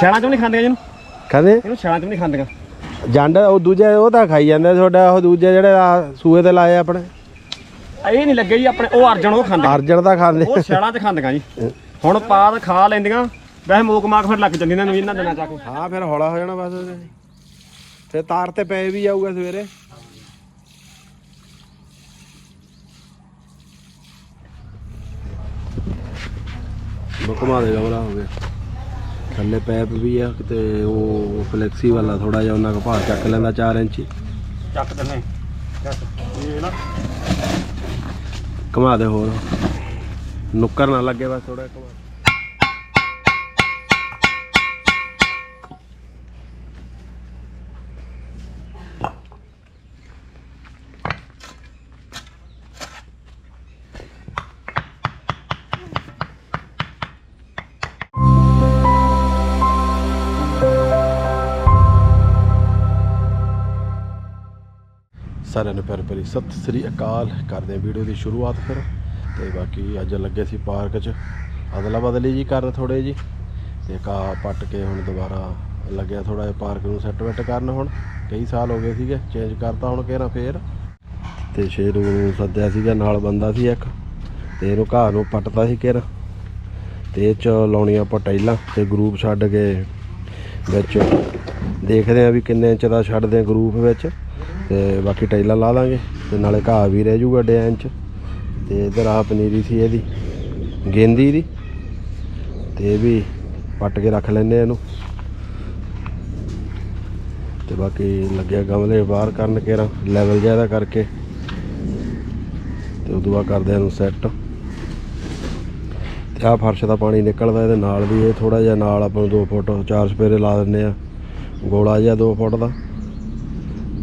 ਸਿਆਲਾਂ ਚੋਂ ਨਹੀਂ ਖਾਂਦੀਆਂ ਜਿਹਨੂੰ ਕਹਿੰਦੇ ਇਹਨੂੰ ਸਿਆਲਾਂ ਚੋਂ ਨਹੀਂ ਖਾਂਦੀਆਂ? ਜੰਡ ਉਹ ਦੂਜੇ ਉਹ ਤਾਂ ਖਾਈ ਜਾਂਦੇ ਤੁਹਾਡਾ ਉਹ ਦੂਜੇ ਜਿਹੜੇ ਆ ਸੂਏ ਤੇ ਲਾਏ ਆਪਣੇ। ਇਹ ਨਹੀਂ ਲੱਗੇ ਜੀ ਆਪਣੇ ਉਹ ਅਰਜਨ ਉਹ ਖਾਂਦੇ। ਅਰਜਨ ਦਾ ਖਾਂਦੇ। ਉਹ ਸਿਆਲਾਂ 'ਚ ਖਾਂਦੀਆਂ ਜੀ। ਹੁਣ ਪਾਦ ਖਾ ਲੈਂਦੀਆਂ ਵੈਸੇ ਮੋਕ ਮਾਕ ਫਿਰ ਲੱਗ ਜਾਂਦੀ ਇਹਨਾਂ ਨੂੰ ਇਹਨਾਂ ਦਿਨਾਂ ਚ ਆ ਕੇ। ਹਾਂ ਫਿਰ ਹੌਲਾ ਹੋ ਜਾਣਾ ਬਸ। ਤੇ ਤਾਰ ਤੇ ਪਏ ਵੀ ਜਾਊਗਾ ਸਵੇਰੇ। ਬਕਮਾ ਦੇ ਗਮਲਾ ਹੋ ਗਿਆ। ਥੱਲੇ ਪੈਪ ਵੀ ਆ ਕਿਤੇ ਉਹ ਫਲੈਕਸੀ ਵਾਲਾ ਥੋੜਾ ਜਿਹਾ ਉਹਨਾਂ ਕੋ ਭਾਰ ਚੱਕ ਲੈਂਦਾ 4 ਇੰਚੀ। ਚੱਕ ਦਿੰਨੇ ਇਹ ਨਾ। ਘੁਮਾ ਦੇ ਹੋਰ। ਨੁੱਕਰ ਨਾ ਲੱਗੇ ਬਸ ਥੋੜਾ ਘੁਮਾ। ਸਾਰਿਆਂ ਨੂੰ ਪਿਆਰ ਭਰੀ ਸਤਿ ਸ੍ਰੀ ਅਕਾਲ। ਕਰਦੇ ਵੀਡੀਓ ਦੀ ਸ਼ੁਰੂਆਤ ਫਿਰ। ਤੇ ਬਾਕੀ ਅੱਜ ਲੱਗੇ ਸੀ ਪਾਰਕ 'ਚ। ਅਦਲਾ ਬਦਲੀ ਜੀ ਕਰਨ ਥੋੜੇ ਜੀ। ਤੇ ਕਾ ਪੱਟ ਕੇ ਹੁਣ ਦੁਬਾਰਾ ਲੱਗਿਆ ਥੋੜਾ ਜਿਹਾ ਪਾਰਕ ਨੂੰ ਸੈੱਟ ਵੈਟ ਕਰਨ ਹੁਣ। ਕਈ ਸਾਲ ਹੋ ਗਏ ਸੀਗੇ ਚੇਂਜ ਕਰਤਾ ਹੁਣ ਕਿਹੜਾ ਫੇਰ। ਤੇ ਸ਼ੇਰੂ ਨੂੰ ਸੱਦਿਆ ਸੀਗਾ, ਨਾਲ ਬੰਦਾ ਸੀ ਇੱਕ। ਤੇ ਇਹਨੂੰ ਘਾਹ ਨੂੰ ਪੱਟਦਾ ਸੀ ਕਿਰ। ਤੇ ਇਹ ਚ ਲਾਉਣੀਆਂ ਆਪਾਂ ਟਾਈਲਾਂ ਤੇ ਗਰੂਪ ਛੱਡ ਕੇ ਵਿੱਚ। ਦੇਖਦੇ ਆ ਵੀ ਕਿੰਨੇ ਇੰਚ ਦਾ ਛੱਡਦੇ ਆ ਗਰੂਪ ਵਿੱਚ। ਤੇ ਬਾਕੀ ਟਾਈਲਾਂ ਲਾ ਦਾਂਗੇ ਤੇ ਨਾਲੇ ਘਾਹ ਵੀ ਰਹਿ ਜੂਗਾ ਡਿਆਂ ਚ। ਤੇ ਇਧਰ ਆ ਪਨੀਰੀ ਸੀ ਇਹਦੀ, ਗੇਂਦੀ ਦੀ। ਤੇ ਇਹ ਵੀ ਪੱਟ ਕੇ ਰੱਖ ਲੈਨੇ ਇਹਨੂੰ। ਤੇ ਬਾਕੀ ਲੱਗਿਆ ਗਮਲੇ ਬਾਹਰ ਕਰਨ ਕੇ ਲੈਵਲ ਜ਼ਿਆਦਾ ਕਰਕੇ। ਤੇ ਉਦੋਂ ਬਾਅਦ ਕਰਦੇ ਇਹਨੂੰ ਸੈੱਟ ਤੇ ਆਹ ਫਰਸ਼ ਦਾ ਪਾਣੀ ਨਿਕਲਦਾ, ਇਹਦੇ ਨਾਲ ਵੀ ਇਹ ਥੋੜਾ ਜਿਹਾ ਨਾਲ ਆਪਾਂ ਨੂੰ 2 ਫੁੱਟ ਚਾਰ ਸਪੇਰੇ ਲਾ ਦਿੰਨੇ ਆ ਗੋਲਾ ਜਿਹਾ 2 ਫੁੱਟ ਦਾ।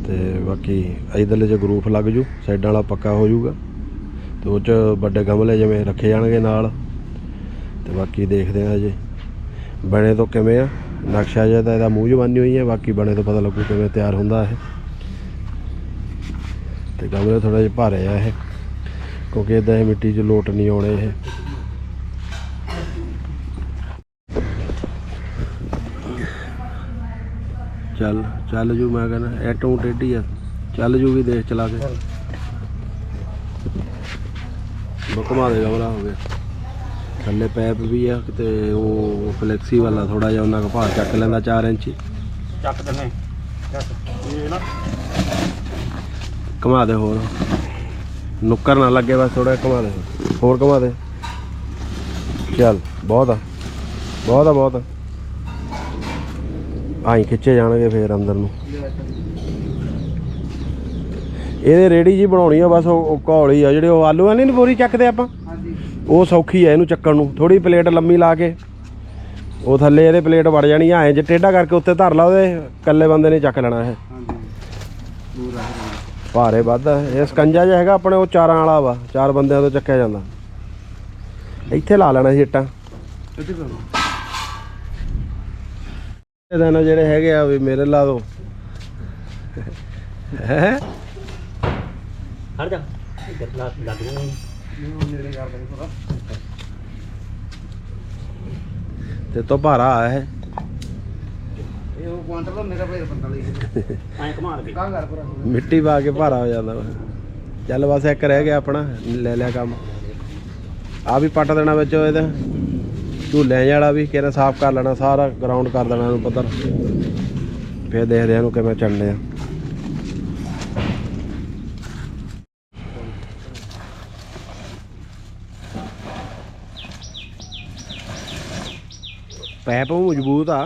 ਤੇ ਬਾਕੀ ਇਧਰਲੇ ਜੇ ਗਰੂਫ ਲੱਗ ਜੂ ਸਾਈਡਾਂ ਵਾਲਾ ਪੱਕਾ ਹੋ ਜਾਊਗਾ ਤੇ ਉਹ ਚ ਵੱਡੇ ਗਮਲੇ ਜਿਵੇਂ ਰੱਖੇ ਜਾਣਗੇ ਨਾਲ। ਤੇ ਬਾਕੀ ਦੇਖਦੇ ਆ ਜੇ ਬਣੇ ਤੋਂ ਕਿਵੇਂ ਆ? ਨਕਸ਼ਾ ਜਿਹਾ ਤਾਂ ਇਹਦਾ ਮੂੰਹ ਜਵਾਨੀ ਹੋਈ ਹੈ ਬਾਕੀ ਬਣੇ ਤੋਂ ਪਤਾ ਲੱਗੂ ਕਿਵੇਂ ਤਿਆਰ ਹੁੰਦਾ ਇਹ। ਤੇ ਗਮਲੇ ਥੋੜਾ ਜਿਹਾ ਭਾਰੇ ਆ ਇਹ, ਕਿਉਂਕਿ ਇਦਾਂ ਇਹ ਮਿੱਟੀ 'ਚ ਲੋਟ ਨਹੀਂ ਆਉਣੇ ਇਹ। ਚੱਲ ਚੱਲ ਜੂ ਮੈਂ ਕਹਿੰਦਾ ਐਟੋਂ ਟੇਢੀ ਆ। ਚੱਲ ਜੂਗੀ ਦੇਖ ਚਲਾ ਕੇ। ਬਕਮਾ ਦੇ ਗਮਲਾ ਹੋ ਗਿਆ। ਥੱਲੇ ਪੈਪ ਵੀ ਆ ਕਿਤੇ ਉਹ ਫਲੈਕਸੀ ਵਾਲਾ ਥੋੜਾ ਜਿਹਾ ਉਹਨਾਂ ਕੋ ਭਾਰ ਚੱਕ ਲੈਂਦਾ 4 ਇੰਚੀ। ਚੱਕ ਦਿੰਨੇ ਇਹ ਨਾ। ਘੁਮਾ ਦੇ ਹੋਰ। ਨੁੱਕਰ ਨਾ ਲੱਗੇ ਬਸ ਥੋੜਾ ਘੁਮਾ ਦੇ। ਹੋਰ ਘੁਮਾ ਦੇ। ਚੱਲ ਬਹੁਤ ਆ। ਬਹੁਤ ਆ ਬਹੁਤ ਆ। ਆਈ ਖਿੱਚੇ ਜਾਣਗੇ ਫੇਰ ਅੰਦਰ ਨੂੰ। ਇਹਦੇ ਰੇੜੀ ਜੀ ਬਣਾਉਣੀ ਆ ਬਸ ਉਹ ਘੌਲੀ ਆ। ਜਿਹੜੇ ਉਹ ਆਲੂ ਆ ਨਹੀਂ ਬੋਰੀ ਚੱਕਦੇ ਆਪਾਂ? ਉਹ ਸੌਖੀ ਆ ਇਹਨੂੰ ਚੱਕਣ ਨੂੰ। ਥੋੜੀ ਪਲੇਟ ਲੰਮੀ ਲਾ ਕੇ। ਉਹ ਥੱਲੇ ਇਹਦੇ ਪਲੇਟ ਵੜ ਜਾਣੀ ਐ ਜੇ ਟੇਢਾ ਕਰਕੇ ਉੱਤੇ ਧਰ ਲਾ ਉਹਦੇ ਇਕੱਲੇ ਬੰਦੇ ਨੇ ਚੱਕ ਲੈਣਾ ਇਹ। ਭਾਰੇ ਵੱਧ। ਇਹ ਸਕੰਜਾ ਜਿਹਾ ਹੈਗਾ ਆਪਣੇ ਉਹ ਚਾਰਾਂ ਵਾਲਾ ਵਾ। ਚਾਰ ਬੰਦਿਆਂ ਤੋਂ ਚੱਕਿਆ ਜਾਂਦਾ। ਇੱਥੇ ਲਾ ਲੈਣਾ ਸੀ ਇੱਟਾਂ। ਇਹਦੇ ਨਾਲ ਜਿਹੜੇ ਹੈਗੇ ਆ ਵੀ ਮੇਰੇ ਲਾ ਦੋ। ਹੈ? ਹਟ ਜਾ। ਲੱਗ ਤੇ ਤੋਂ ਭਾਰਾ ਆ ਇਹ। ਇਹ ਉਹ ਕੁਆਂਟਲ ਦਾ ਮੇਰਾ ਭਾਈ 45 ਐਂ ਘੁਮਾ ਦੇ ਕਾ। ਕਰ ਪੂਰਾ ਮਿੱਟੀ ਪਾ ਕੇ ਭਾਰਾ ਹੋ ਜਾਂਦਾ ਵਾ। ਚੱਲ ਬਸ ਇੱਕ ਰਹਿ ਗਿਆ ਆਪਣਾ ਲੈ ਲਿਆ ਕੰਮ। ਆ ਵੀ ਪੱਟ ਦੇਣਾ ਵਿੱਚ ਇਹਦਾ। ਝੂਲਿਆਂ ਵਾਲਾ ਵੀ ਕਿਹਨੇ ਸਾਫ਼ ਕਰ ਲੈਣਾ ਸਾਰਾ ਗਰਾਊਂਡ ਕਰ ਦੇਣਾ ਇਹਨੂੰ ਪੱਧਰ। ਫਿਰ ਦੇਖਦੇ ਆ ਇਹਨੂੰ ਕਿਵੇਂ ਚੜਨੇ ਆ। ਪੈਪ ਮਜ਼ਬੂਤ ਆ।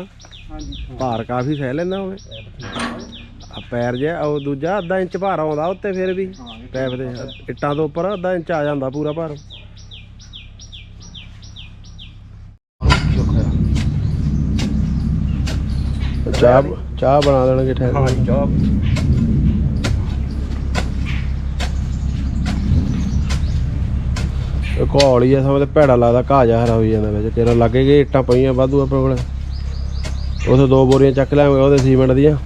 ਹਾਂਜੀ। ਭਾਰ ਕਾਫੀ ਸਹਿ ਲੈਂਦਾ ਹੋਵੇ ਆ ਪੈਰ ਜਿਹਾ ਉਹ ਦੂਜਾ ਅੱਧਾ ਇੰਚ ਭਾਰ ਆਉਂਦਾ ਉੱਤੇ ਫਿਰ ਵੀ। ਪੈਪ ਦੇ ਇੱਟਾਂ ਤੋਂ ਉੱਪਰ ਅੱਧਾ ਇੰਚ ਆ ਜਾਂਦਾ ਪੂਰਾ ਭਾਰ। ਚਾਹ ਚਾਹ ਬਣਾ ਦੇਣਗੇ ਠਹਿਰ ਹਾਂ ਚਾਹ। ਇਹ ਘੋਲੀ ਆ ਸਮਝ ਭੈੜਾ ਲੱਗਦਾ ਘਾਹ ਜਿਹਾ ਹਰਾ ਹੋਈ ਜਾਂਦਾ ਵਿੱਚ। ਤੇਰਾ ਲੱਗੇ ਗਏ ਇੱਟਾਂ ਪਈਆਂ ਵਾਧੂ ਆਪਣੇ ਕੋਲੇ। ਉਥੇ ਦੋ ਬੋਰੀਆਂ ਚੱਕ ਲਿਆਵਾਂਗੇ ਉਹਦੇ ਸੀਮੈਂਟ ਦੀਆਂ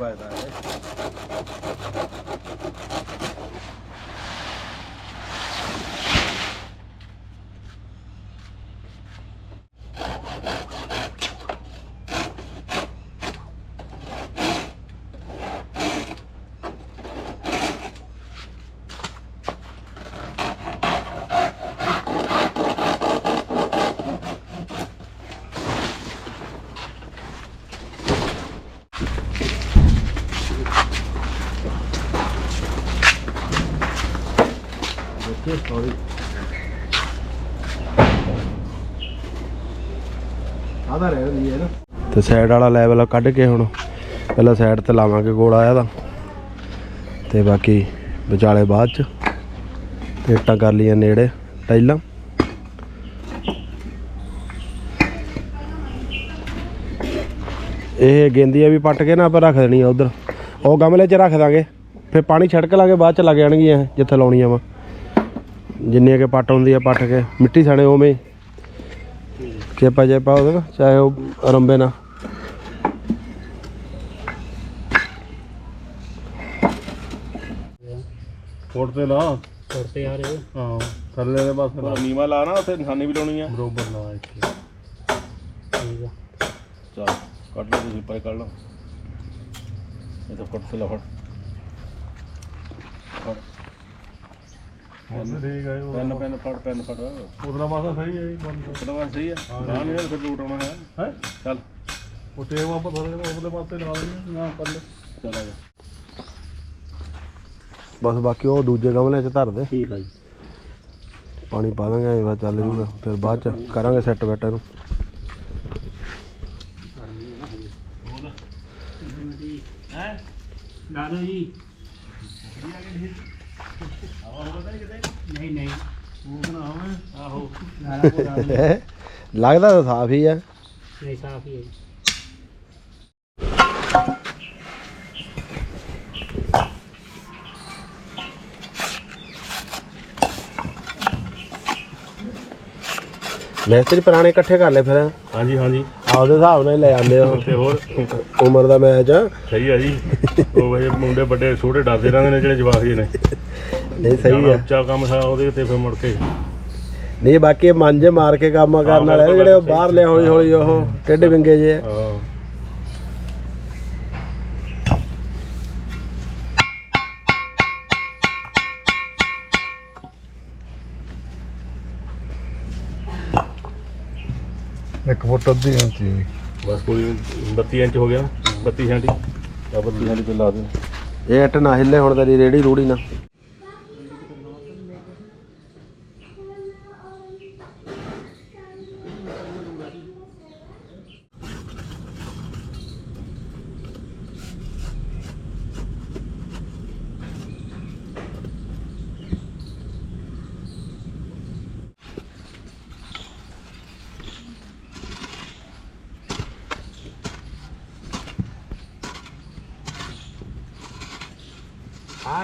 ਵੱਜਦਾ ਹੈ ਦੇਖੇ ਸੌਰੀ ਆਦਾ ਰਹਿ ਰਹੀ ਹੈ ਨਾ ਤੇ ਸਾਈਡ ਵਾਲਾ ਲੈਵਲ ਕੱਢ ਕੇ ਹੁਣ ਪਹਿਲਾਂ ਸਾਈਡ ਤੇ ਲਾਵਾਂਗੇ ਗੋਲ ਆਇਆ ਦਾ ਤੇ ਬਾਕੀ ਵਿਚਾਲੇ ਬਾਅਦ ਚ ਤੇ ਇੱਟਾਂ ਕਰ ਲਈਆਂ ਨੇੜੇ ਟਾਈਲਾਂ। ਇਹ ਗੇਂਦੀਆਂ ਵੀ ਪੱਟ ਕੇ ਨਾ ਆਪਾਂ ਰੱਖ ਦੇਣੀ ਆ ਉਧਰ। ਉਹ ਗਮਲੇ 'ਚ ਰੱਖ ਦਾਂਗੇ। ਫਿਰ ਪਾਣੀ ਛਿੜਕ ਲਾਂਗੇ, ਬਾਅਦ ਚ ਲੱਗ ਜਾਣਗੀਆਂ ਜਿੱਥੇ ਲਾਉਣੀਆਂ ਵਾ। ਜਿੰਨੀਆਂ ਕੇ ਪੱਟ ਹੁੰਦੀ ਆ ਪੱਟ ਕੇ, ਮਿੱਟੀ ਸਣੇ ਉਵੇਂ ਚੇਪਾ ਚੇਪਾ ਉਹਦੇ ਨਾ, ਚਾਹੇ ਉਹ ਰੰਬੇ ਨਾ ਫੋਟ ਤੇ ਲਾ। ਛੋਟੇ ਆ ਰਹੇ ਹਾਂ। ਥੱਲੇ ਦੇ ਬਸ ਨੀਵਾ ਲਾ ਨਾ ਉੱਥੇ ਨਿਸ਼ਾਨੀ ਵੀ ਲਾਉਣੀ ਆ। ਬਰੋਬਰ ਲਾ ਇੱਥੇ। ਠੀਕ ਆ। ਚਲ ਕੱਢ ਲਓ ਤੁਸੀਂ ਪਾਈ ਕੱਢ ਲਓ। ਇਹ ਤਾਂ ਫਟ ਤੇ ਲਾ ਫਟ। ਫੜ ਪੈਨ ਪੈਨ ਫੜ ਪੈਨ ਫੜ। ਉਧਰਲਾ ਪਾਸਾ ਸਹੀ ਹੈ ਬੰਦ ਉਹਦਾ ਵਾ ਸਹੀ ਆ। ਨਾ ਨਹੀਂ ਫਿਰ ਲੂਟ ਆਉਣਾ ਹੈ। ਹੈ? ਚੱਲ। ਉਹ ਟੇਪ ਆਪਾਂ ਥੋੜੇ ਉਹਦੇ ਪਾਸੇ ਲਾ ਦੇਣੀ ਨਾ ਪੱਲੇ ਚੱਲ ਆ ਜਾ। ਬਸ ਬਾਕੀ ਉਹ ਦੂਜੇ ਗਮਲੇ 'ਚ ਧਰ ਦੇ। ਠੀਕ ਆ ਜੀ। ਪਾਣੀ ਪਾ ਦਾਂਗੇ ਐਂ ਬਸ ਚੱਲ ਜੂਗਾ। ਫਿਰ ਬਾਅਦ ਚ ਕਰਾਂਗੇ ਸੈੱਟ ਬੈਟਾ ਨੂੰ। ਹੈ? ਨਾਨੋ ਜੀ ਨਹੀਂ ਨਹੀਂ ਉਹ ਬਣਾ ਹੋਵੇ ਆਹੋ ਨਾਨਾ ਕੋਲ ਲੱਗਦਾ ਤਾਂ ਸਾਫ਼ ਹੀ ਆ। ਨਹੀਂ ਸਾਫ਼ ਹੀ ਹੈ ਮੈਸਤਰੀ ਪੁਰਾਣੇ ਇਕੱਠੇ ਕਰ ਲੈ ਫਿਰ। ਹਾਂਜੀ ਹਾਂਜੀ। ਆਪਦੇ ਹਿਸਾਬ ਨਾਲ ਹੀ ਲੈ ਜਾਂਦੇ ਉਹ ਤੇ ਹੋਰ? ਉਮਰ ਦਾ ਮੈਚ ਆ। ਸਹੀ ਆ ਜੀ। ਉਹ ਵੇ ਮੁੰਡੇ ਵੱਡੇ ਛੋਟੇ ਡਰਦੇ ਰਹਿੰਦੇ ਨੇ ਜਿਹੜੇ ਜਵਾਕ ਜੀ ਨੇ। ਨਹੀਂ ਸਹੀ ਆ। ਉੱਚਾ ਕੰਮ ਸਾ ਉਹਦੇ ਉੱਤੇ ਫਿਰ ਮੁੜ ਕੇ। ਨਹੀਂ ਬਾਕੀ ਇਹ ਮਾਂਜੇ ਮਾਰ ਕੇ ਕੰਮ ਕਰਨ ਵਾਲੇ ਜਿਹੜੇ ਉਹ ਬਾਹਰ ਲੈ ਹੌਲੀ ਹੌਲੀ ਉਹ ਟੇਢੇ ਵਿੰਗੇ ਜੇ ਆ। ਇੱਕ ਫੁੱਟ ਅੱਧੀ ਇੰਚੀ ਬਸ ਕੋਈ 32 ਇੰਚ ਹੋ ਗਿਆ 32 ਸੈਂਟੀ ਆ 32 ਸੈਂਟੀ ਤੇ ਲਾ ਦੇ। ਇਹ ਇੱਟ ਨਾ ਹਿੱਲੇ ਹੁਣ ਤੇਰੀ ਰੇੜੀ ਰੂੜੀ ਨਾ।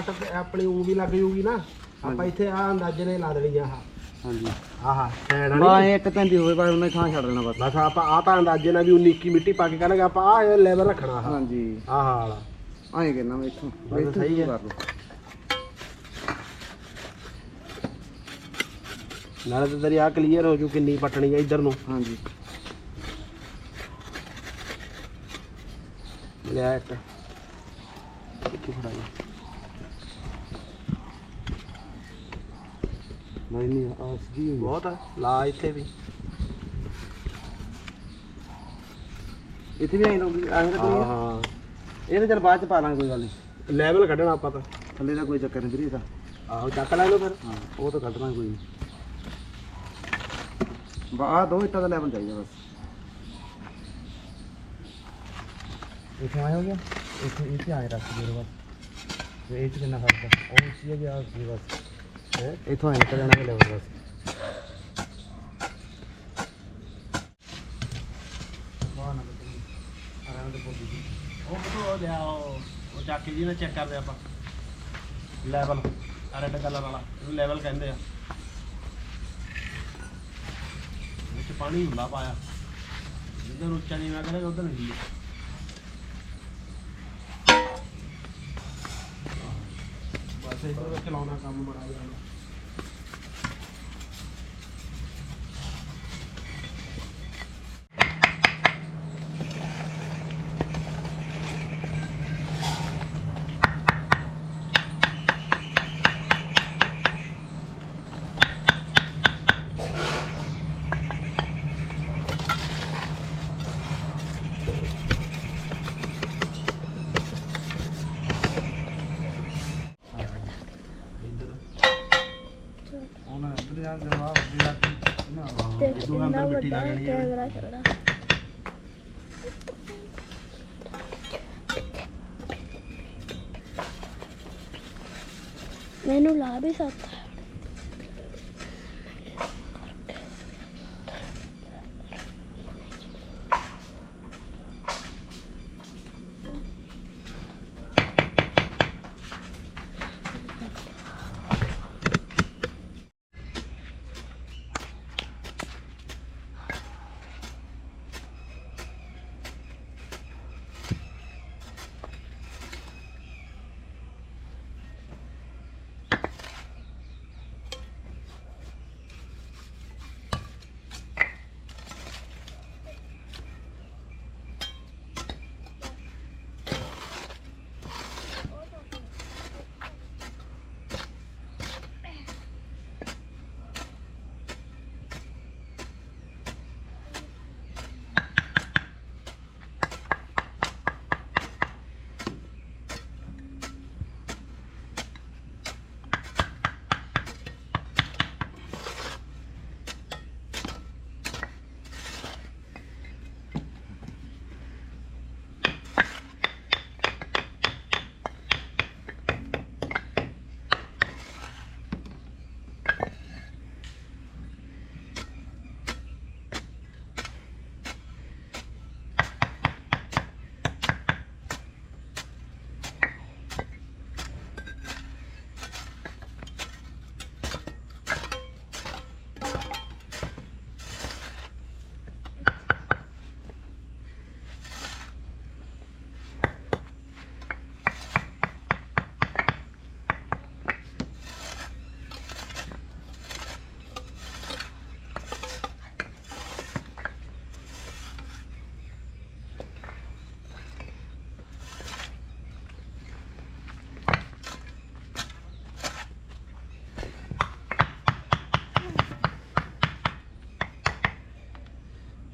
ਤੇ ਆਪਣੀ ਉਹ ਵੀ ਲੱਗ ਜੂਗੀ ਨਾ। ਆਪਾਂ ਇੱਥੇ ਆ ਅੰਦਾਜ਼ੇ ਨੇ ਲਾ ਦੇਣੀ ਆ ਆਹ। ਹਾਂਜੀ। ਆਹਾ ਸਾਈਡ ਬਾ ਵਾਲੀ ਇੱਕ ਪੈਂਦੀ ਹੋਵੇ ਬਸ ਉਹਨੇ ਥਾਂ ਛੱਡ ਦੇਣਾ ਬਸ। ਬਸ ਆਪਾਂ ਆ ਤਾਂ ਅੰਦਾਜ਼ੇ ਨਾਲ ਵੀ 19 ਕੀ ਮਿੱਟੀ ਪਾ ਕੇ ਕਰਾਂਗੇ ਆਪਾਂ ਆ ਲੈਵਲ ਰੱਖਣਾ ਆਹ। ਹਾਂਜੀ। ਆਹ ਵਾਲਾ। ਐਂ ਕਰਨਾ ਮੈਂ ਇੱਥੋਂ। ਬਸ ਇੱਥੋਂ ਸਹੀ ਹੈ। ਕਰ ਲਓ। ਨਾਲੇ ਤੇ ਤੇਰੀ ਆ ਕਲੀਅਰ ਹੋ ਜੂ ਕਿੰਨੀ ਪਟਣੀ ਆ ਇੱਧਰ ਨੂੰ। ਹਾਂਜੀ। ਲਿਆ ਇੱਕ। ਕਿੱਥੇ ਫੜਾਈ। ਨਹੀਂ ਨਹੀਂ ਆ ਸਿੱਧੀ ਹੋਈ ਬਹੁਤ ਆ। ਲਾ ਇੱਥੇ ਵੀ। ਇੱਥੇ ਵੀ ਐਂ ਲਾਉਂਦੀ ਐਂ ਤਾਂ ਕੋਈ ਹਾਂ ਇਹ ਤਾਂ ਚਲ ਬਾਅਦ ਚ ਪਾ ਲਾਂਗੇ ਕੋਈ ਗੱਲ ਨਹੀਂ। ਲੈਵਲ ਕੱਢਣਾ ਆਪਾਂ ਤਾਂ। ਥੱਲੇ ਦਾ ਕੋਈ ਚੱਕਰ ਨਹੀਂ ਵੀਰੇ ਇਹਦਾ। ਆਹੋ ਚੱਕ ਲੈ ਲਓ ਫਿਰ ਉਹ ਤਾਂ ਕੱਢ ਲਾਂਗੇ ਕੋਈ ਨਹੀਂ। ਬਾ ਦੋ ਇੱਟਾਂ ਦਾ ਲੈਵਲ ਚਾਹੀਦਾ ਬਸ। ਇੱਥੇ ਆਇਆ ਹੋ ਗਿਆ ਇੱਥੇ ਇੱਥੇ ਆਏ ਰੱਖ ਦੇ ਬਸ। ਤੇ ਇਹ ਚ ਕਿੰਨਾ ਫ਼ਰਕ ਆ? ਉਹ ਸੀ ਗਿਆ ਸੀ ਬਸ? ਇੱਥੋਂ ਐਂ ਜਾਣਾ ਕਿ ਲੈਵਲ ਬਸ। ਉਹ ਕਿਥੋਂ ਲਿਆ ਉਹ ਚੱਕ ਜੀ ਨੇ ਚੈੱਕ ਕਰਦੇ ਆਪਾਂ ਲੈਵਲ ਆ ਰੈੱਡ ਕਲਰ ਵਾਲਾ। ਇਹਨੂੰ ਲੈਵਲ ਕਹਿੰਦੇ ਆ। ਵਿੱਚ ਪਾਣੀ ਹੁੰਦਾ ਪਾਇਆ। ਜਿੱਧਰ ਉੱਚਾ ਨਹੀਂ ਮੈਂ ਕਹਿੰਦਾ ਉਧਰ ਨਹੀਂ ਚਲਾਉਣਾ ਕੰਮ ਬੜਾ ਜਾਣਾ ਉਹਨਾਂ ਇੱਧਰ ਜਾ ਕੇ ਵਾਹ ਨਾ ਤੇ ਕਿੰਨਾ ਵੱਡਾ ਕੈਮਰਾ ਚੱਲਦਾ ਮੈਨੂੰ ਲਾ ਵੀ ਸਕਦਾ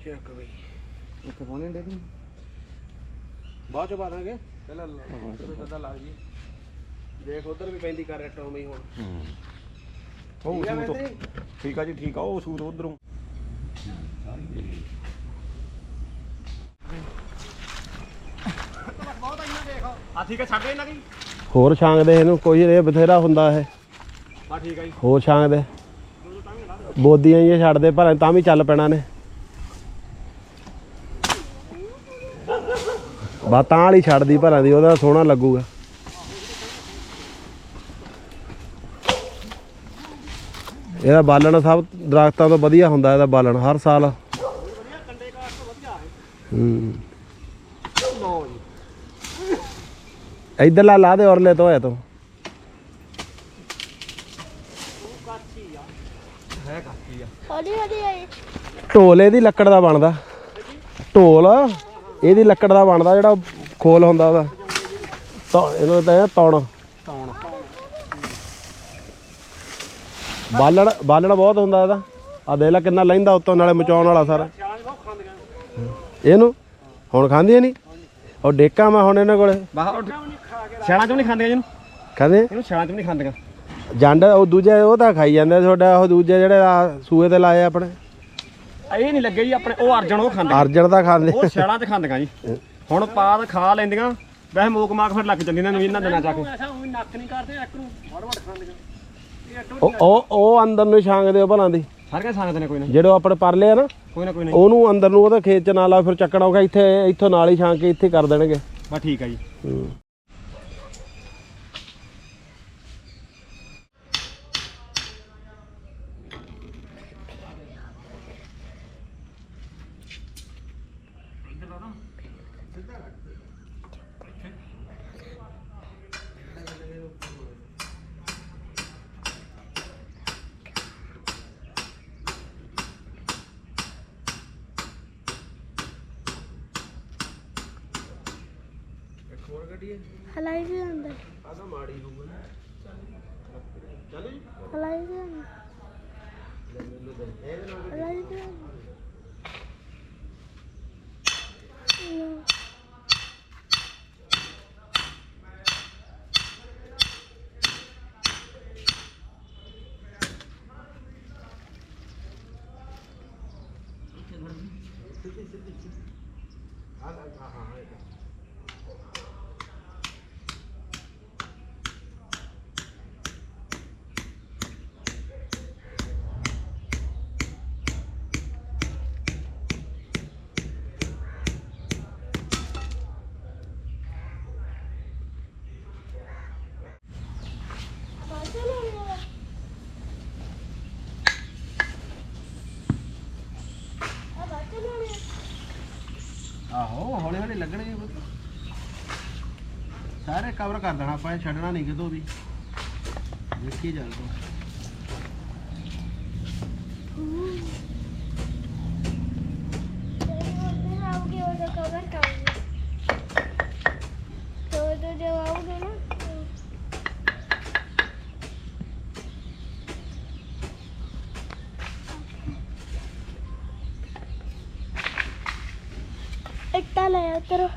ਚੱਕ ਬਈ। ਉੱਥੇ ਪਾਉਣੇ ਡੇ ਤੂੰ ਬਾਅਦ ਚ ਬਾਰਾਂਗੇ ਪਹਿਲਾਂ ਕਦਾ ਲਾ ਜੀ ਦੇਖ ਉਧਰ ਵੀ ਪੈਂਦੀ ਕਰ ਟੋਮੀ ਹੁਣ। ਉਹ ਠੀਕ ਆ ਸੂਤ ਵੈਸੇ? ਠੀਕ ਆ ਜੀ ਠੀਕ ਆ ਉਹ ਸੂਤ ਉਧਰੋਂ। ਆ ਠੀਕ ਹੈ ਛੱਡ ਦੇ ਇਹਨਾਂ ਦੀ। ਹੋਰ ਛਾਂਗਦੇ ਇਹਨੂੰ ਕੋਈ ਰੇ ਬਥੇਰਾ ਹੁੰਦਾ ਇਹ। ਆ ਠੀਕ ਆ ਜੀ। ਹੋਰ ਛਾਂਗਦੇ। ਬੋਦੀਆਂ ਹੀ ਛੱਡਦੇ ਪਰ ਤਾਂ ਵੀ ਚੱਲ ਪੈਣਾ ਨੇ। ਬਾਤਾਂ ਵਾਲੀ ਛੱਡਦੀ ਭਰਾਂ ਦੀ ਉਹਦਾ ਸੋਹਣਾ ਲੱਗੂਗਾ। ਇਹਦਾ ਬਾਲਣ ਸਭ ਦਰਖਤਾਂ ਤੋਂ ਵਧੀਆ ਹੁੰਦਾ ਇਹਦਾ ਬਾਲਣ ਹਰ ਸਾਲ। ਹੂੰ। ਇਧਰਲਾ ਲਾ ਦੇ ਔਰਲੇ ਤੋਂ ਹੋਇਆ ਤੋਂ। ਹੌਲੀ ਹੌਲੀ ਆਈ। ਢੋਲ ਇਹਦੀ ਲੱਕੜ ਦਾ ਬਣਦਾ। ਢੋਲ। ਇਹਦੀ ਲੱਕੜ ਦਾ ਬਣਦਾ ਜਿਹੜਾ ਖੋਲ ਹੁੰਦਾ ਉਹਦਾ। ਤੌ ਇਹਨੂੰ ਤਾਂ ਤੌਣ ਤੌਣ। ਬਾਲਣ ਬਾਲਣ ਬਹੁਤ ਹੁੰਦਾ ਇਹਦਾ। ਆ ਦੇਖ ਲੈ ਕਿੰਨਾ ਲੈਂਦਾ ਉੱਤੋਂ ਨਾਲੇ ਮਚਾਉਣ ਵਾਲਾ ਸਾਰਾ। ਇਹਨੂੰ? ਹੁਣ ਖਾਂਦੀਆਂ ਨਹੀਂ? ਉਹ ਡੇਕਾ ਮੈਂ ਹੁਣ ਇਹਨਾਂ ਕੋਲੇ। ਸਿਆਣਾ ਚੋਂ ਨਹੀਂ ਖਾਂਦੀਆਂ ਜਿਹਨੂੰ? ਕਹਿੰਦੇ ਇਹਨੂੰ ਸਿਆਣਾ ਚੋਂ ਨਹੀਂ ਖਾਂਦੀਆਂ। ਜੰਡ ਉਹ ਦੂਜੇ ਉਹ ਤਾਂ ਖਾਈ ਜਾਂਦੇ ਤੁਹਾਡਾ ਉਹ ਦੂਜੇ ਜਿਹੜੇ ਸੂਏ ਤੇ ਲਾਏ ਆਪਣੇ। ਇਹ ਨਹੀਂ ਲੱਗੇ ਜੀ ਆਪਣੇ ਉਹ ਅਰਜਨ ਉਹ ਖਾਂਦੇ। ਅਰਜਨ ਤਾਂ ਖਾਂਦੇ। ਉਹ ਸਿਆਲਾਂ 'ਚ ਖਾਂਦੀਆਂ ਜੀ। ਹੁਣ ਪਾਦ ਖਾ ਲੈਂਦੀਆਂ ਵੈਸੇ ਮੋਕ ਮਾਕ ਫਿਰ ਲੱਗ ਜਾਂਦੀਆਂ ਨੇ ਇਹਨਾਂ ਦਿਨਾਂ ਚ ਆ ਕੇ। ਨੱਕ ਨਹੀਂ ਕਰਦੇ ਇੱਕ ਨੂੰ ਵੜ ਵੜ ਅੱਡੋ ਉਹ ਉਹ ਅੰਦਰ ਨੂੰ ਛਾਂਗਦੇ ਉਹ ਭਲਾਂ ਦੀ। ਸਾਰੀਆਂ ਸੰਗਤ ਨੇ ਕੋਈ ਨਾ। ਜਿਹੜੇ ਆਪਣੇ ਪਰਲੇ ਆ ਨਾ ਕੋਈ ਨਾ ਕੋਈ ਨਹੀਂ ਉਹਨੂੰ ਅੰਦਰ ਨੂੰ ਉਹਦਾ ਖੇਤ ਚ ਨਾਲ ਆ ਫਿਰ ਚੱਕਣਾ ਹੋਗਾ ਇੱਥੇ ਇੱਥੋਂ ਨਾਲ ਹੀ ਛਾਂ ਕੇ ਇੱਥੇ ਕਰ ਦੇਣਗੇ। ਬਸ ਠੀਕ ਆ ਜੀ ਹੂੰ। ਹਲਾਈ ਵੀ ਹੁੰਦਾ ਆ ਤਾਂ ਮਾੜੀ ਹੋਊਗਾ ਚੱਲ ਜੀ ਹਲਾਈ ਵੀ ਹੁੰਦਾ ਹਲਾਈ ਵੀ ਹੁੰਦਾ ਲਓ। ਬਾਅਦ ਚ ਲਾਉਣੀ ਆ। ਆ ਬਾਅਦ ਚ ਲਾਉਣੀ ਆ। ਆਹੋ ਲੱਗਣੇ ਪੁੱਤ। ਸਾਰੇ ਕਵਰ ਕਰ ਦੇਣਾ ਆਪਾਂ, ਇਹ ਛੱਡਣਾ ਨਹੀਂ ਕਿਤੋਂ ਵੀ ਦੇਖੀ ਚੱਲ ਤੂੰ ਇੱਧਰ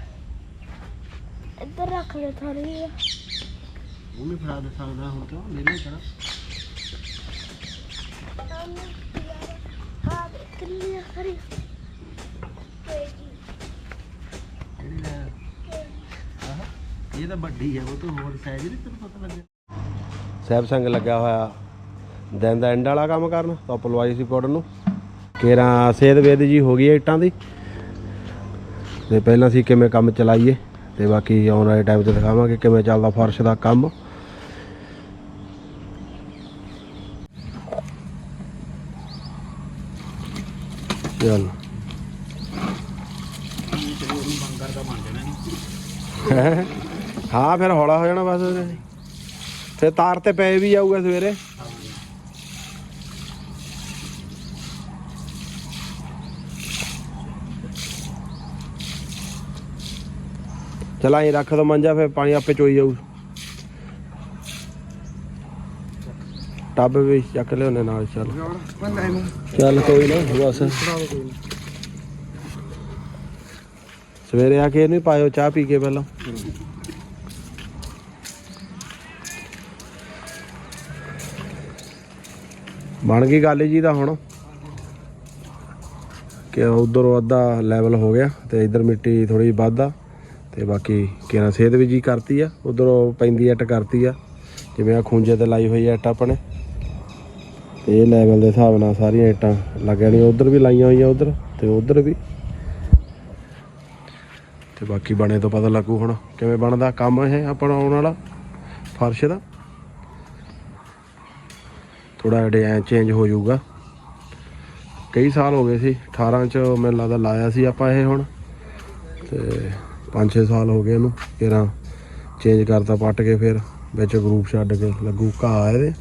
ਇੱਧਰ ਰੱਖ ਲੈ ਥੋੜੀ ਜਿਹੀ ਉਹ ਵੀ ਫੜਾ ਦੇ ਸਕਦਾ ਹੁਣ ਕਿਉਂ ਲੈ ਲੈ ਕਰਾਂ ਆ ਕਿੰਨੀ ਆ ਖਰੀ ਕਿਹੜੀ ਲੈ ਆਹ ਇਹ ਤਾਂ ਵੱਡੀ ਹੈ ਉਹ ਤੋਂ ਹੋਰ ਸਾਈਜ਼ ਨਹੀਂ ਤੈਨੂੰ ਪਤਾ ਲੱਗਿਆ ਸੈਬ ਸੰਗ ਲੱਗਿਆ ਹੋਇਆ ਦਿਨ ਦਾ ਐਂਡ ਵਾਲਾ ਕੰਮ ਕਰਨ ਧੁੱਪ ਲਵਾਈ ਸੀ ਪਾਊਡਰ ਨੂੰ ਕੇਰਾ ਸੇਧ ਵੇਦ ਜੀ ਹੋ ਗਈ ਇੱਟਾਂ ਦੀ ਤੇ ਪਹਿਲਾਂ ਅਸੀਂ ਕਿਵੇਂ ਕੰਮ ਚਲਾਈਏ ਤੇ ਬਾਕੀ ਆਉਣ ਵਾਲੇ ਟਾਈਮ ਤੇ ਦਿਖਾਵਾਂਗੇ ਕਿਵੇਂ ਚੱਲਦਾ ਫਰਸ਼ ਦਾ ਕੰਮ। ਚੱਲ। ਹਾਂ? ਫਿਰ ਹੌਲਾ ਹੋ ਜਾਣਾ ਬਸ। ਉਹਦੇ। ਫਿਰ ਤਾਰ ਤੇ ਪਏ ਵੀ ਜਾਊਗਾ ਸਵੇਰੇ। ਚਲ ਅਸੀਂ ਰੱਖ ਦੋ ਮੰਜਾ, ਫਿਰ ਪਾਣੀ ਆਪੇ ਚੋਈ ਜਾਊ। ਟੱਬ ਵੀ ਚੱਕ ਲਿਓਨੇ ਨਾਲ, ਚੱਲ। ਚੱਲ ਕੋਈ ਨਾ, ਬਸ। ਸਵੇਰੇ ਆ ਕੇ ਇਹਨੂੰ ਪਾਇਓ, ਚਾਹ ਪੀ ਕੇ ਪਹਿਲਾਂ। ਬਣ ਗਈ ਗੱਲ ਜੀ ਦਾ ਹੁਣ। ਕਿ ਉਧਰ ਅੱਧਾ ਲੈਵਲ ਹੋ ਗਿਆ ਤੇ ਇਧਰ ਮਿੱਟੀ ਥੋੜੀ ਵੱਧ ਆ। ਤੇ ਬਾਕੀ ਕਿਹਨਾਂ ਸੇਧ ਵੀ ਜੀ ਕਰਤੀ ਆ, ਉਧਰੋਂ ਪੈਂਦੀ ਇੱਟ ਕਰਤੀ ਆ। ਜਿਵੇਂ ਆ ਖੂੰਜੇ ਤੇ ਲਾਈ ਹੋਈ ਆ ਆਪਣੇ। ਤੇ ਇਹ ਲੈਵਲ ਦੇ ਹਿਸਾਬ ਨਾਲ ਸਾਰੀਆਂ ਇੱਟਾਂ ਲੱਗ ਜਾਣੀਆਂ ਉਧਰ ਵੀ ਲਾਈਆਂ ਹੋਈਆਂ ਉਧਰ, ਤੇ ਉਧਰ ਵੀ। ਤੇ ਬਾਕੀ ਬਣੇ ਤੋਂ ਪਤਾ ਲੱਗੂ ਹੁਣ ਕਿਵੇਂ ਬਣਦਾ ਕੰਮ ਇਹ ਆਪਣਾ ਆਉਣ ਵਾਲਾ, ਫਰਸ਼ ਦਾ। ਥੋੜਾ ਡਿਜ਼ਾਈਨ ਚੇਂਜ ਹੋ ਜਾਊਗਾ। ਕਈ ਸਾਲ ਹੋ ਗਏ ਸੀ 18 ਚ ਮੈਨੂੰ ਲੱਗਦਾ ਲਾਇਆ ਸੀ ਆਪਾਂ ਇਹ ਹੁਣ। ਤੇ 5-6 ਸਾਲ ਹੋ ਗਏ ਇਹਨੂੰ ਫੇਰਾਂ ਚੇਂਜ ਕਰਤਾ, ਪੱਟ ਕੇ ਫਿਰ ਵਿੱਚ ਗਰੂਪ ਛੱਡ ਕੇ, ਲੱਗੂ ਘਾਹ ਇਹਦੇ।